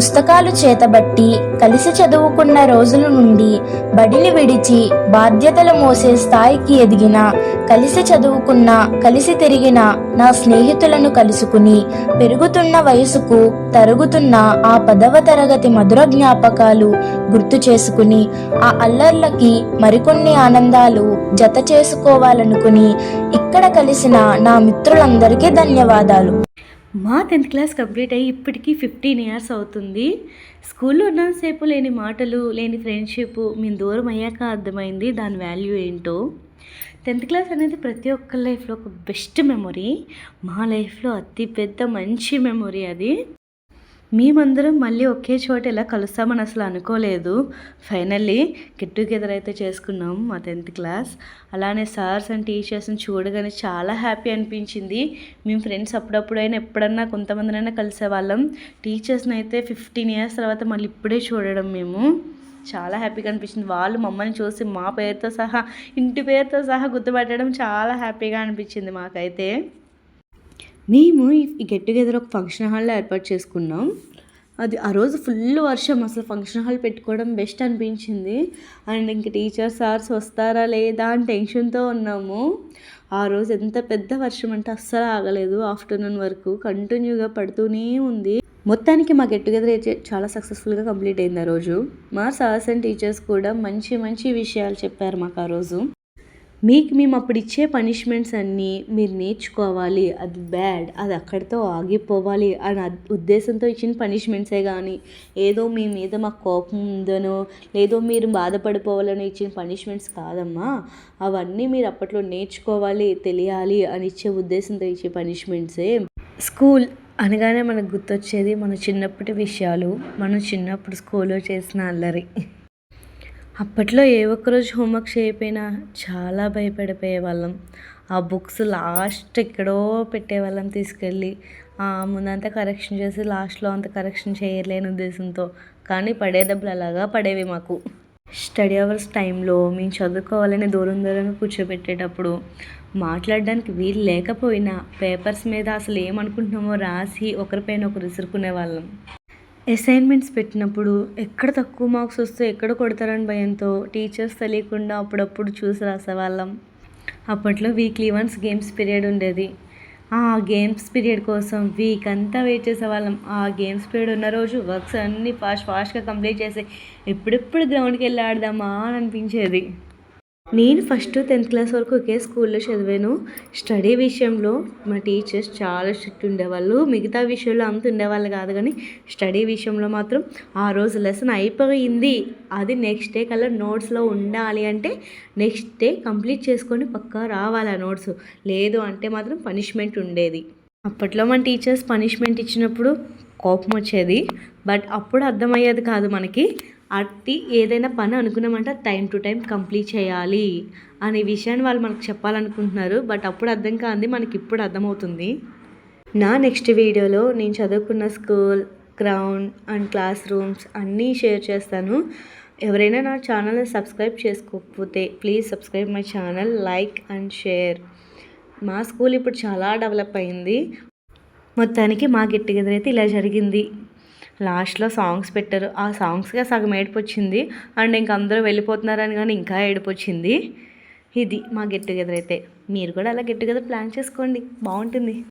పుస్తకాలు చేతబట్టి కలిసి చదువుకున్న రోజుల నుండి బడిని విడిచి బాధ్యతలు మోసే స్థాయికి ఎదిగిన కలిసి చదువుకున్న కలిసి తిరిగిన నా స్నేహితులను కలుసుకుని పెరుగుతున్న వయసుకు తరుగుతున్న ఆ పదవ తరగతి మధుర జ్ఞాపకాలు గుర్తు చేసుకుని ఆ అల్లర్లకి మరికొన్ని ఆనందాలు జత చేసుకోవాలనుకుని ఇక్కడ కలిసిన నా మిత్రులందరికీ ధన్యవాదాలు. మా టెన్త్ క్లాస్ కంప్లీట్ అయ్యి ఇప్పటికీ ఫిఫ్టీన్ ఇయర్స్ అవుతుంది. స్కూల్లో ఉన్నంతసేపు లేని మాటలు లేని ఫ్రెండ్షిప్ మేము దూరం అయ్యాక అర్థమైంది దాని వాల్యూ ఏంటో. టెన్త్ క్లాస్ అనేది ప్రతి ఒక్కరి లైఫ్లో ఒక బెస్ట్ మెమొరీ. మా లైఫ్లో అతి పెద్ద మంచి మెమొరీ అది. మేమందరం మళ్ళీ ఒకే చోట ఇలా కలుస్తామని అసలు అనుకోలేదు. ఫైనల్లీ గెట్ టుగెదర్ అయితే చేసుకున్నాం మా టెన్త్ క్లాస్ అలానే సార్స్ అండ్ టీచర్స్ని చూడగానే చాలా హ్యాపీ అనిపించింది. మేము ఫ్రెండ్స్ అప్పుడప్పుడైనా ఎప్పుడన్నా కొంతమందినైనా కలిసేవాళ్ళం. టీచర్స్ని అయితే ఫిఫ్టీన్ ఇయర్స్ తర్వాత మళ్ళీ ఇప్పుడే చూడడం మేము. చాలా హ్యాపీగా అనిపించింది. వాళ్ళు మమ్మల్ని చూసి మా పేరుతో సహా ఇంటి పేరుతో సహా గుర్తుపెట్టడం చాలా హ్యాపీగా అనిపించింది మాకైతే. మేము ఈ గెట్ టుగెదర్ ఒక ఫంక్షన్ హాల్లో ఏర్పాటు చేసుకున్నాం. అది ఆ రోజు ఫుల్ వర్షం అసలు ఫంక్షన్ హాల్ పెట్టుకోవడం బెస్ట్ అనిపించింది. అండ్ ఇంక టీచర్ సార్స్ వస్తారా లేదా అని టెన్షన్తో ఉన్నాము. ఆ రోజు ఎంత పెద్ద వర్షం అంటే అస్సలు ఆగలేదు. ఆఫ్టర్నూన్ వరకు కంటిన్యూగా పడుతూనే ఉంది. మొత్తానికి మా గెట్ టుగెదర్ అయితే చాలా సక్సెస్ఫుల్గా కంప్లీట్ అయింది ఆ రోజు. మా సార్స్ అండ్ టీచర్స్ కూడా మంచి మంచి విషయాలు చెప్పారు మాకు ఆ రోజు. మీకు మేము అప్పుడు ఇచ్చే పనిష్మెంట్స్ అన్నీ మీరు నేర్చుకోవాలి అది బ్యాడ్ అది అక్కడితో ఆగిపోవాలి అని ఉద్దేశంతో ఇచ్చిన పనిష్మెంట్సే కానీ ఏదో మీ మీద మాకు కోపం ఉందనో లేదో మీరు బాధపడిపోవాలని ఇచ్చిన పనిష్మెంట్స్ కాదమ్మా. అవన్నీ మీరు అప్పట్లో నేర్చుకోవాలి తెలియాలి అని ఇచ్చే ఉద్దేశంతో ఇచ్చే పనిష్మెంట్సే స్కూల్ అనగానే మనకు గుర్తొచ్చేది మన చిన్నప్పటి విషయాలు మనం చిన్నప్పుడు స్కూల్లో చేసిన అల్లరి. అప్పట్లో ఏ ఒక్కరోజు హోంవర్క్ చేయకపోయినా చాలా భయపడిపోయే వాళ్ళం ఆ బుక్స్ లాస్ట్ ఎక్కడో పెట్టేవాళ్ళం తీసుకెళ్ళి. ముందంతా కరెక్షన్ చేసి లాస్ట్లో అంత కరెక్షన్ చేయలేని ఉద్దేశంతో. కానీ పడే దెబ్బలు అలాగా పడేవి మాకు. స్టడీ అవర్స్ టైంలో మేము చదువుకోవాలని దూరం దూరంగా కూర్చోబెట్టేటప్పుడు మాట్లాడడానికి వీలు లేకపోయినా పేపర్స్ మీద అసలు ఏమనుకుంటున్నామో రాసి ఒకరిపైన ఒకరు విసురుకునే వాళ్ళం అసైన్మెంట్స్ పెట్టినప్పుడు ఎక్కడ తక్కువ మార్క్స్ వస్తే ఎక్కడ కొడతారని భయంతో టీచర్స్ తెలియకుండా అప్పుడప్పుడు చూసి రాసేవాళ్ళం. అప్పట్లో వీక్లీ వన్స్ గేమ్స్ పీరియడ్ ఉండేది. ఆ గేమ్స్ పీరియడ్ కోసం వీక్ అంతా వెయిట్ చేసేవాళ్ళం. ఆ గేమ్స్ పీరియడ్ ఉన్న రోజు వర్క్స్ అన్నీ ఫాస్ట్ ఫాస్ట్గా కంప్లీట్ చేసి ఎప్పుడెప్పుడు గ్రౌండ్కి వెళ్ళి ఆడదామా అని అనిపించేది. నేను ఫస్ట్ టెన్త్ క్లాస్ వరకు ఒకే స్కూల్లో చదివాను. స్టడీ విషయంలో మా టీచర్స్ చాలా స్ట్రిక్ట్ ఉండేవాళ్ళు. మిగతా విషయంలో అంత ఉండేవాళ్ళు కాదు కానీ స్టడీ విషయంలో మాత్రం ఆ రోజు లెసన్ అయిపోయింది. అది నెక్స్ట్ డే కల్లా నోట్స్లో ఉండాలి అంటే నెక్స్ట్ డే కంప్లీట్ చేసుకొని పక్కా రావాలి ఆ నోట్స్. లేదు అంటే మాత్రం పనిష్మెంట్ ఉండేది. అప్పట్లో మన టీచర్స్ పనిష్మెంట్ ఇచ్చినప్పుడు కోపం వచ్చేది. బట్ అప్పుడు అర్థమయ్యేది కాదు మనకి. అట్టి ఏదైనా పని అనుకున్నామంటే టైం టు టైం కంప్లీట్ చేయాలి అనే విషయాన్ని వాళ్ళు మనకు చెప్పాలనుకుంటున్నారు. బట్ అప్పుడు అర్థం కాంది మనకి ఇప్పుడు అర్థమవుతుంది. నా నెక్స్ట్ వీడియోలో నేను చదువుకున్న school ground and classrooms అన్నీ షేర్ చేస్తాను. ఎవరైనా నా ఛానల్ని సబ్స్క్రైబ్ చేసుకోకపోతే please subscribe my channel like and share. మా స్కూల్ ఇప్పుడు చాలా డెవలప్ అయింది. మొత్తానికి మా గెట్ టుగెదర్ అయితే ఇలా జరిగింది. లాస్ట్లో సాంగ్స్ పెట్టారు. ఆ సాంగ్స్గా సగం ఏడిపొచ్చింది. అండ్ ఇంక అందరూ వెళ్ళిపోతున్నారని కానీ ఇంకా ఏడిపొచ్చింది. ఇది మా గెట్ టుగెదర్ అయితే. మీరు కూడా అలా గెట్ టుగెదర్ ప్లాన్ చేసుకోండి. బాగుంటుంది.